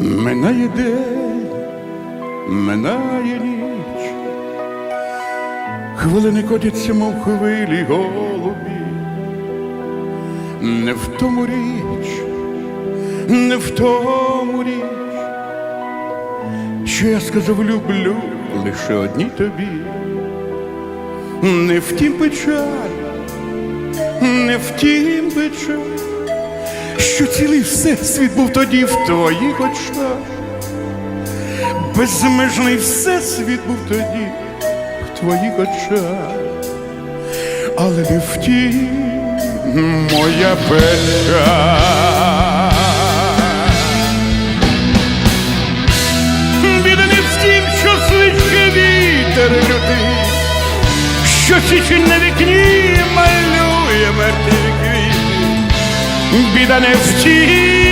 Минає день, минає ніч, хвилини котяться, мов хвилі голубі. Не в тому річ, не в тому річ, що я сказав люблю лише одній тобі. Не втім печаль, не втім печаль, що цілий всесвіт був тоді в твоїх очах. Безмежний всесвіт був тоді в твоїх очах, але не втім моя печаль. Що січень на вікні малює vida neste